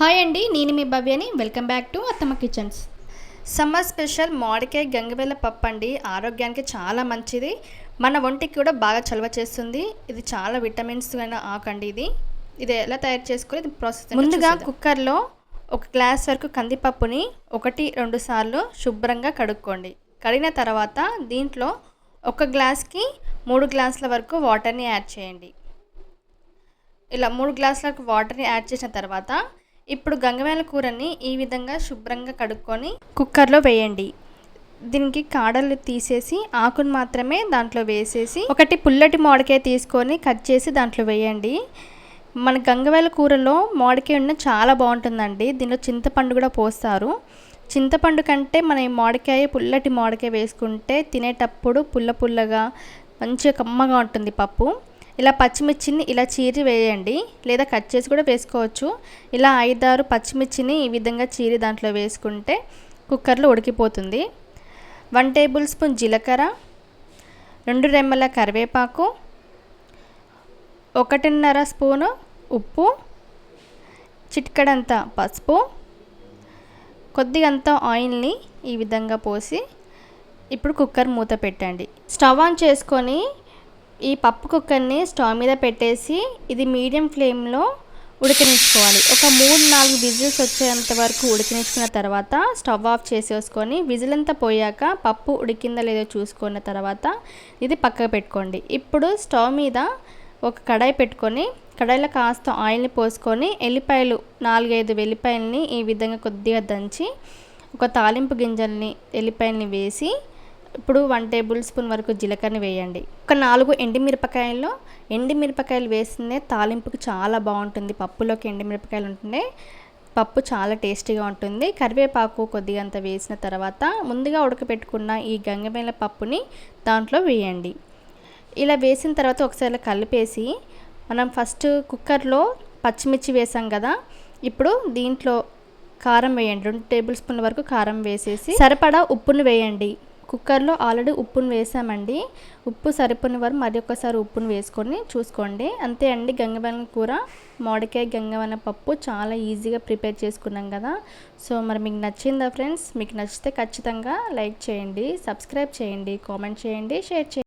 Hi అండి నేను మీ భవ్యని. Welcome back to Attamma kitchens. Summer special మామిడికాయ గంగవేల పప్పు అండి. ఆరోగ్యానికి చాలా మంచిది. మన ఒంటికి కూడా బాగా చలవ చేస్తుంది. ఇది చాలా విటమిన్స్ అయిన ఆకండి ఇది. ఇది ఎలా తయారు చేసుకోవాలి ఇది ప్రాసెస్ ముందుగా కుక్కర్లో ఒక గ్లాస్ వరకు కందిపప్పుని ఒకటి రెండు సార్లు శుభ్రంగా కడుక్కోండి. కడిగిన తర్వాత దీంట్లో ఒక గ్లాస్కి మూడు గ్లాసుల వరకు వాటర్ని యాడ్ చేయండి. ఇలా మూడు గ్లాసులకు వాటర్ని యాడ్ చేసిన తర్వాత ఇప్పుడు గంగవేల కూరని ఈ విధంగా శుభ్రంగా కడుక్కొని కుక్కర్లో వేయండి. దీనికి కాడలు తీసేసి ఆకును మాత్రమే దాంట్లో వేసేసి ఒకటి పుల్లటి మామిడికాయ తీసుకొని కట్ చేసి దాంట్లో వేయండి. మన గంగవేల కూరలో మామిడికాయ ఉన్న చాలా బాగుంటుందండి. దీనిలో చింతపండు కూడా పోస్తారు. చింతపండు కంటే మన ఈ మామిడికాయ పుల్లటి మామిడికాయ వేసుకుంటే తినేటప్పుడు పుల్ల పుల్లగా మంచిగా కమ్మగా ఉంటుంది పప్పు. ఇలా పచ్చిమిర్చిని ఇలా చీరి వేయండి. లేదా కట్ చేసి కూడా వేసుకోవచ్చు. ఇలా ఐదారు పచ్చిమిర్చిని ఈ విధంగా చీరి దాంట్లో వేసుకుంటే కుక్కర్లో ఉడికిపోతుంది. వన్ టేబుల్ స్పూన్ జీలకర్ర రెండు రెమ్మల కరివేపాకు ఒకటిన్నర స్పూను ఉప్పు చిటికడంత పసుపు కొద్దిగంత ఆయిల్ని ఈ విధంగా పోసి ఇప్పుడు కుక్కర్ మూత పెట్టండి. స్టవ్ ఆన్ చేసుకొని ఈ పప్పు కుక్కర్ని స్టవ్ మీద పెట్టేసి ఇది మీడియం ఫ్లేమ్లో ఉడికించుకోవాలి. ఒక మూడు నాలుగు విజిల్స్ వచ్చేంత వరకు ఉడికించుకున్న తర్వాత స్టవ్ ఆఫ్ చేసేసుకొని విజిల్ అంతా పోయాక పప్పు ఉడికిందా లేదో చూసుకున్న తర్వాత ఇది పక్కకు పెట్టుకోండి. ఇప్పుడు స్టవ్ మీద ఒక కడాయి పెట్టుకొని కడాయిలో కాస్త ఆయిల్ని పోసుకొని ఎల్లిపాయలు నాలుగైదు వెల్లిపాయలని ఈ విధంగా కొద్దిగా దంచి ఒక తాలింపు గింజల్ని ఎల్లిపాయల్ని వేసి ఇప్పుడు వన్ టేబుల్ స్పూన్ వరకు జీలకర్రని వేయండి. ఒక నాలుగు ఎండిమిరపకాయల్లో ఎండిమిరపకాయలు వేసిందే తాలింపుకి చాలా బాగుంటుంది. పప్పులోకి ఎండిమిరపకాయలు ఉంటుండే పప్పు చాలా టేస్టీగా ఉంటుంది. కరివేపాకు కొద్దిగా అంత వేసిన తర్వాత ముందుగా ఉడకపెట్టుకున్న ఈ గంగమేల పప్పుని దాంట్లో వేయండి. ఇలా వేసిన తర్వాత ఒకసారి కలిపేసి మనం ఫస్ట్ కుక్కర్లో పచ్చిమిర్చి వేసాం కదా ఇప్పుడు దీంట్లో కారం వేయండి. రెండు టేబుల్ స్పూన్ల వరకు కారం వేసేసి సరిపడా ఉప్పును వేయండి. కుక్కర్లో ఆల్రెడీ ఉప్పును వేసామండి. ఉప్పు సరిపోని వారు మరి ఒకసారి ఉప్పును వేసుకొని చూసుకోండి. అంతే అండి గంగవన కూర. మామిడికాయ గంగవన పప్పు చాలా ఈజీగా ప్రిపేర్ చేసుకున్నాం కదా. సో మరి మీకు నచ్చిందా ఫ్రెండ్స్? మీకు నచ్చితే ఖచ్చితంగా లైక్ చేయండి సబ్స్క్రైబ్ చేయండి కామెంట్ చేయండి షేర్ చేయండి.